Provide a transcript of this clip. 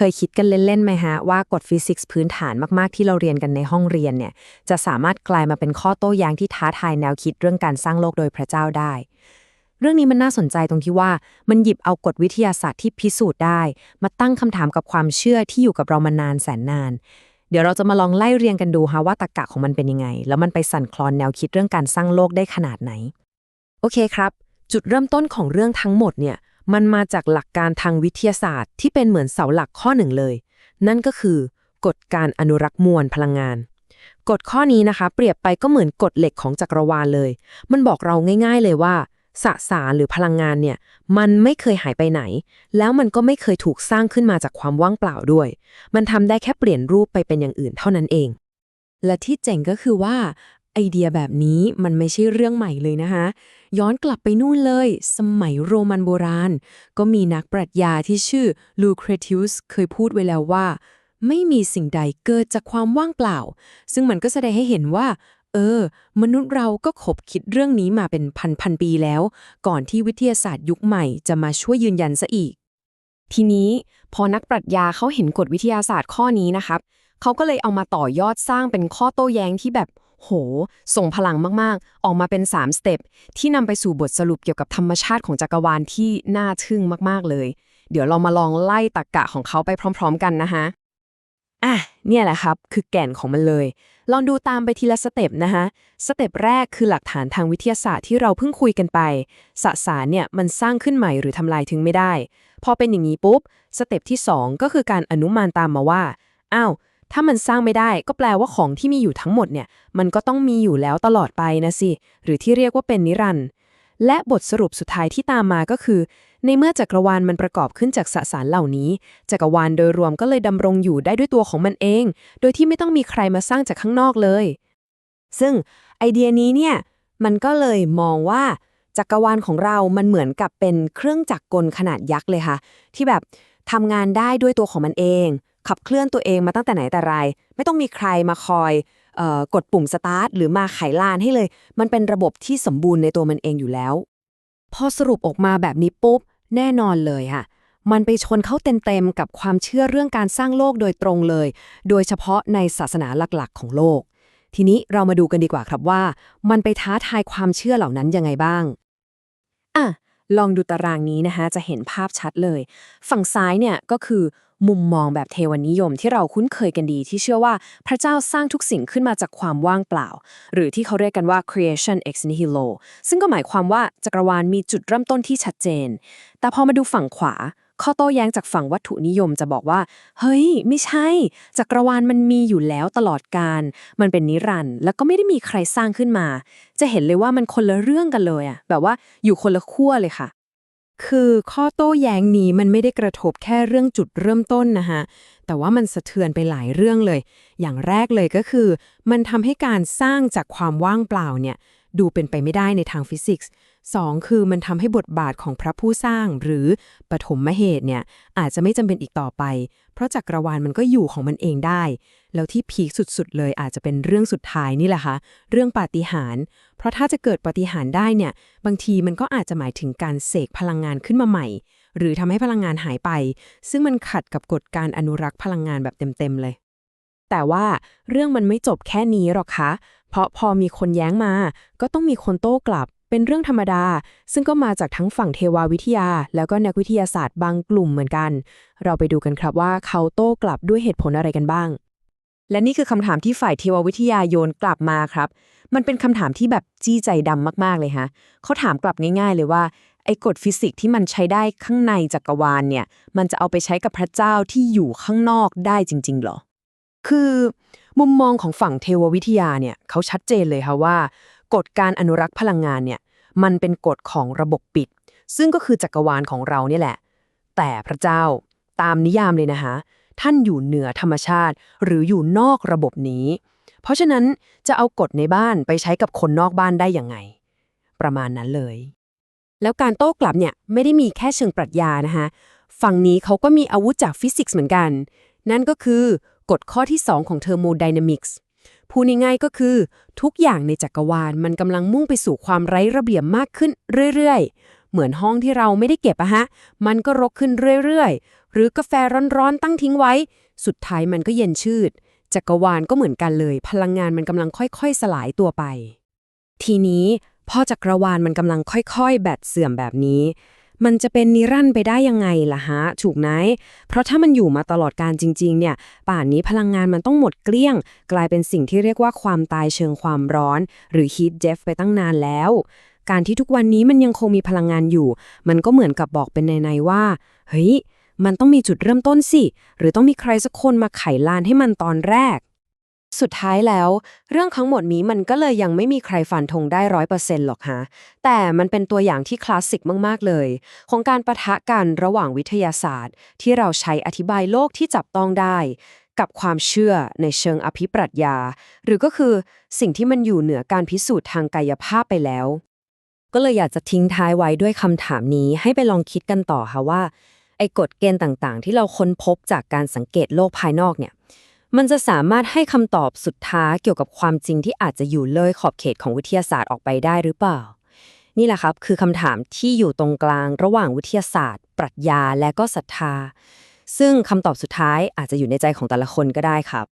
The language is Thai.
เคยคิดกันเล่นๆไหมฮะ ว่ากฎฟิสิกส์พื้นฐานมากๆที่เราเรียนกันในห้องเรียนเนี่ยจะสามารถกลายมาเป็นข้อโต้แย้งที่ท้าทายแนวคิดเรื่องการสร้างโลกโดยพระเจ้าได้ เรื่องนี้มันน่าสนใจตรงที่ว่ามันหยิบเอากฎวิทยาศาสตร์ที่พิสูจน์ได้ มาตั้งคำถามกับความเชื่อที่อยู่กับเรามานานแสนนาน เดี๋ยวเราจะมาลองไล่เรียงกันดูฮะว่าตรรกะของมันเป็นยังไง แล้วมันไปสั่นคลอนแนวคิดเรื่องการสร้างโลกได้ขนาดไหน โอเคครับ จุดเริ่มต้นของเรื่องทั้งหมดเนี่ย มันมาจากหลักการทางวิทยาศาสตร์ที่เป็นเหมือนเสาหลักข้อหนึ่งเลย นั่นก็คือกฎการอนุรักษ์มวลพลังงาน กฎข้อนี้นะคะ เปรียบไปก็เหมือนกฎเหล็กของจักรวาลเลย มันบอกเราง่าย ๆเลยว่าสสารหรือพลังงานเนี่ย มันไม่เคยหายไปไหน แล้วมันก็ไม่เคยถูกสร้างขึ้นมาจากความว่างเปล่าด้วย มันทำได้แค่เปลี่ยนรูปไปเป็นอย่างอื่นเท่านั้นเอง และที่เจ๋งก็คือว่า ไอเดียแบบนี้มันไม่ใช่เรื่องใหม่เลยนะคะย้อนกลับไปนู่นเลย สมัยโรมันโบราณ ก็มีนักปรัชญาที่ชื่อลูเครติอุสเคยพูดไว้แล้วว่า ไม่มีสิ่งใดเกิดจากความว่างเปล่า ซึ่งมันก็แสดงให้เห็นว่า เออ มนุษย์เราก็ขบคิดเรื่องนี้มาเป็นพันพันๆปีแล้ว ก่อนที่วิทยาศาสตร์ยุคใหม่จะมาช่วยยืนยันซะอีก ทีนี้พอนักปรัชญาเขาเห็นกฎวิทยาศาสตร์ข้อนี้นะครับเขาก็เลยเอามาต่อยอดสร้างเป็นข้อโต้แย้งที่แบบ โห ส่งพลังมาก ๆ ออกมาเป็น 3 สเต็ปที่นำไปสู่บทสรุปเกี่ยวกับธรรมชาติของจักรวาลที่น่าทึ่งมาก ๆ เลย เดี๋ยวเรามาลองไล่ตรรกะของเขาไปพร้อม ๆ กันนะฮะอะเนี่ยแหละครับ คือแก่นของมันเลย ลองดูตามไปทีละสเต็ปนะคะสเต็ปแรกคือหลักฐานทางวิทยาศาสตร์ที่เราเพิ่งคุยกันไป สสารเนี่ยมันสร้างขึ้นใหม่หรือทำลายทิ้งไม่ได้ พอเป็นอย่างนี้ปุ๊บ สเต็ปที่ 2 ก็คือการอนุมานตามมาว่า อ้าว ถ้ามันสร้างไม่ได้ก็แปลว่าของที่มีอยู่ทั้งหมดเนี่ย มันก็ต้องมีอยู่แล้วตลอดไปนะสิ หรือที่เรียกว่าเป็นนิรันดร์และบทสรุปสุดท้ายที่ตามมาก็คือ ในเมื่อจักรวาลมันประกอบขึ้นจากสสารเหล่านี้ จักรวาลโดยรวมก็เลยดำรงอยู่ได้ด้วยตัวของมันเอง โดยที่ไม่ต้องมีใครมาสร้างจากข้างนอกเลย ซึ่งไอเดียนี้เนี่ยมันก็เลยมองว่าจักรวาลของเรา มันเหมือนกับเป็นเครื่องจักรกลขนาดยักษ์เลยค่ะ ที่แบบทำงานได้ด้วยตัวของมันเอง ขับเคลื่อนตัวเองมาตั้งแต่ไหนแต่ไร ไม่ต้องมีใครมาคอยออกดปุ่มสตาร์ทหรือมาไขลานให้เลย มันเป็นระบบที่สมบูรณ์ในตัวมันเองอยู่แล้ว พอสรุปออกมาแบบนี้ปุ๊บ แน่นอนเลยค่ะ มันไปชนเข้าเต็มๆกับความเชื่อเรื่องการสร้างโลกโดยตรงเลย โดยเฉพาะในศาสนาหลักๆ ของโลก ทีนี้เรามาดูกันดีกว่าครับว่า มันไปท้าทายความเชื่อเหล่านั้นยังไงบ้าง อะลองดูตารางนี้นะคะจะเห็นภาพชัดเลย ฝั่งซ้ายเนี่ยก็คือ มุมมองแบบเทวนิยมที่เราคุ้นเคยกันดีที่เชื่อว่าพระเจ้าสร้างทุกสิ่งขึ้นมาจากความว่างเปล่า หรือที่เขาเรียกกันว่า creation ex nihilo ซึ่งก็หมายความว่าจักรวาลมีจุดเริ่มต้นที่ชัดเจน แต่พอมาดูฝั่งขวา ข้อโต้แย้งจากฝั่งวัตถุนิยมจะบอกว่า เฮ้ย ไม่ใช่ จักรวาลมันมีอยู่แล้วตลอดการ มันเป็นนิรันดร์แล้วก็ไม่ได้มีใครสร้างขึ้นมา จะเห็นเลยว่ามันคนละเรื่องกันเลยอะแบบว่าอยู่คนละขั้วเลยค่ะ คือข้อโต้แย้งนี้มันไม่ได้กระทบแค่เรื่องจุดเริ่มต้นนะคะแต่ว่ามันสะเทือนไปหลายเรื่องเลย อย่างแรกเลยก็คือ มันทำให้การสร้างจากความว่างเปล่าเนี่ย ดูเป็นไปไม่ได้ในทางฟิสิกส์สองคือมันทำให้บทบาทของพระผู้สร้างหรือปฐมเหตุเนี่ยอาจจะไม่จำเป็นอีกต่อไป เพราะจักรวาลมันก็อยู่ของมันเองได้ แล้วที่พีคสุดๆ เลยอาจจะเป็นเรื่องสุดท้ายนี่แหละค่ะเรื่องปาฏิหาริย์เพราะถ้าจะเกิดปาฏิหาริย์ได้เนี่ยบางทีมันก็อาจจะหมายถึงการเสกพลังงานขึ้นมาใหม่ หรือทำให้พลังงานหายไป ซึ่งมันขัดกับกฎการอนุรักษ์พลังงานแบบเต็มๆเลย แต่ว่าเรื่องมันไม่จบแค่นี้หรอกคะ เพราะพอมีคนแย้งมา ก็ต้องมีคนโต้กลับ เป็นเรื่องธรรมดา ซึ่งก็มาจากทั้งฝั่งเทวาวิทยา แล้วก็นักวิทยาศาสตร์บางกลุ่มเหมือนกัน เราไปดูกันครับว่าเขาโต้กลับด้วยเหตุผลอะไรกันบ้าง และนี่คือคำถามที่ฝ่ายเทววิทยาโยนกลับมาครับ มันเป็นคำถามที่แบบจี้ใจดำมากๆเลยฮะเขาถามกลับง่าย ๆ เลยว่าไอ้กฎฟิสิกส์ที่มันใช้ได้ข้างในจักรวาลเนี่ย มันจะเอาไปใช้กับพระเจ้าที่อยู่ข้างนอกได้จริง ๆ หรอ คือมุมมองของฝั่งเทววิทยาเนี่ยเขาชัดเจนเลยค่ะว่า กฎการอนุรักษ์พลังงานเนี่ยมันเป็นกฎของระบบปิด ซึ่งก็คือจักรวาลของเราเนี่ยแหละ แต่พระเจ้าตามนิยามเลยนะคะท่านอยู่เหนือธรรมชาติ หรืออยู่นอกระบบนี้ เพราะฉะนั้นจะเอากฎในบ้านไปใช้กับคนนอกบ้านได้ยังไง ประมาณนั้นเลย แล้วการโต้กลับเนี่ยไม่ได้มีแค่เชิงปรัชญานะคะฝั่งนี้เขาก็มีอาวุธจากฟิสิกส์เหมือนกัน นั่นก็คือ กฎข้อที่ 2 ของเทอร์โมไดนามิกส์พูดง่ายๆก็คือ ทุกอย่างในจักรวาลมันกำลังมุ่งไปสู่ความไร้ระเบียบมากขึ้นเรื่อยๆ เหมือนห้องที่เราไม่ได้เก็บอะฮะ มันก็รกขึ้นเรื่อยๆ หรือกาแฟร้อนๆ ตั้งทิ้งไว้ สุดท้ายมันก็เย็นชืด จักรวาลก็เหมือนกันเลย พลังงานมันกำลังค่อยๆ สลายตัวไป ทีนี้พอจักรวาลมันกำลังค่อยๆ แบตเสื่อมแบบนี้ มันจะเป็นนิรันด์ไปได้ยังไงล่ะฮะ ถูกไหมเพราะถ้ามันอยู่มาตลอดการจริง ๆ เนี่ย ป่านนี้พลังงานมันต้องหมดเกลี้ยง กลายเป็นสิ่งที่เรียกว่าความตายเชิงความร้อน หรือ heat death ไปตั้งนานแล้ว การที่ทุกวันนี้มันยังคงมีพลังงานอยู่ มันก็เหมือนกับบอกเป็นในๆว่า เฮ้ย มันต้องมีจุดเริ่มต้นสิ หรือต้องมีใครสักคนมาไขลานให้มันตอนแรก สุดท้ายแล้ว เรื่องทั้งหมดนี้มันก็เลยยังไม่มีใครฟันธงได้ร้อยเปอร์เซ็นต์หรอกฮะ แต่มันเป็นตัวอย่างที่คลาสสิกมาก ๆ เลย ของการประทะกันระหว่างวิทยาศาสตร์ ที่เราใช้อธิบายโลกที่จับต้องได้ กับความเชื่อในเชิงอภิปรัชญา หรือก็คือสิ่งที่มันอยู่เหนือการพิสูจน์ทางกายภาพไปแล้ว ก็เลยอยากจะทิ้งท้ายไว้ด้วยคำถามนี้ให้ไปลองคิดกันต่อค่ะว่าไอ้กฎเกณฑ์ต่างๆ ที่เราค้นพบจากการสังเกตโลกภายนอกเนี่ย มันจะสามารถให้คำตอบสุดท้ายเกี่ยวกับความจริงที่อาจจะอยู่เลยขอบเขตของวิทยาศาสตร์ออกไปได้หรือเปล่า นี่แหละครับคือคำถามที่อยู่ตรงกลางระหว่างวิทยาศาสตร์ ปรัชญาและก็ศรัทธา ซึ่งคำตอบสุดท้ายอาจจะอยู่ในใจของแต่ละคนก็ได้ครับ